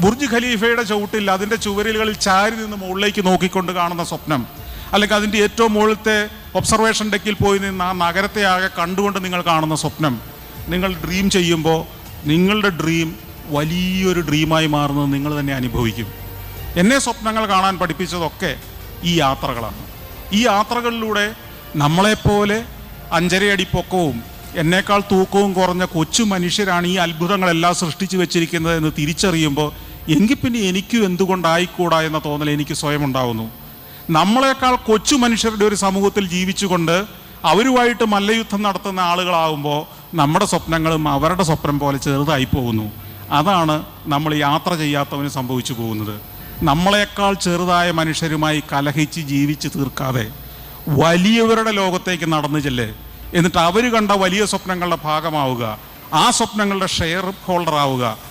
Burj ഖലീഫയുടെ ചവിട്ടിൽ അതിന്റെ ചുവരുകളിൽ ചാരി നിന്ന് മുകളിലേക്ക് നോക്കിക്കൊണ്ട് കാണുന്ന സ്വപ്നം. അല്ലെങ്കിൽ അതിന്റെ ഏറ്റവും മുകളിലത്തെ ഒബ്സർവേഷൻ ഡെക്കിൽ പോയി നിന്ന് ആ നഗരത്തെ ആകെ കണ്ടുകൊണ്ട് നിങ്ങൾ കാണുന്ന സ്വപ്നം. നിങ്ങൾ ഡ്രീം ചെയ്യുമ്പോൾ നിങ്ങളുടെ ഡ്രീം വലിയൊരു ഡ്രീമായി മാറുന്നത് നിങ്ങൾ തന്നെ അനുഭവിക്കും. എന്നെ സ്വപ്നങ്ങൾ കാണാൻ പഠിപ്പിച്ചതൊക്കെ ഈ യാത്രകളാണ്. ഈ യാത്രകളിലൂടെ നമ്മളെപ്പോലെ അഞ്ചരയടി പൊക്കവും എന്നേക്കാൾ തൂക്കവും കുറഞ്ഞ കൊച്ചു മനുഷ്യരാണ് ഈ അത്ഭുതങ്ങളെല്ലാം സൃഷ്ടിച്ചു വെച്ചിരിക്കുന്നത് എന്ന് തിരിച്ചറിയുമ്പോൾ എങ്കിൽ പിന്നെ എനിക്കും എന്തുകൊണ്ടായിക്കൂടാ എന്ന തോന്നൽ എനിക്ക് സ്വയം ഉണ്ടാവുന്നു. നമ്മളെക്കാൾ കൊച്ചു മനുഷ്യരുടെ ഒരു സമൂഹത്തിൽ ജീവിച്ചുകൊണ്ട് അവരുമായിട്ട് മല്ലയുദ്ധം നടത്തുന്ന ആളുകളാകുമ്പോൾ നമ്മുടെ സ്വപ്നങ്ങളും അവരുടെ സ്വപ്നം പോലെ ചെറുതായി പോകുന്നു. അതാണ് നമ്മൾ യാത്ര ചെയ്യാത്തവന് സംഭവിച്ചു പോകുന്നത്. നമ്മളെക്കാൾ ചെറുതായ മനുഷ്യരുമായി കലഹിച്ച് ജീവിച്ച് തീർക്കാതെ വലിയവരുടെ ലോകത്തേക്ക് നടന്നു ചെല്ലേ. എന്നിട്ട് അവർ കണ്ട വലിയ സ്വപ്നങ്ങളുടെ ഭാഗമാവുക. ആ സ്വപ്നങ്ങളുടെ ഷെയർ ഹോൾഡർ ആവുക.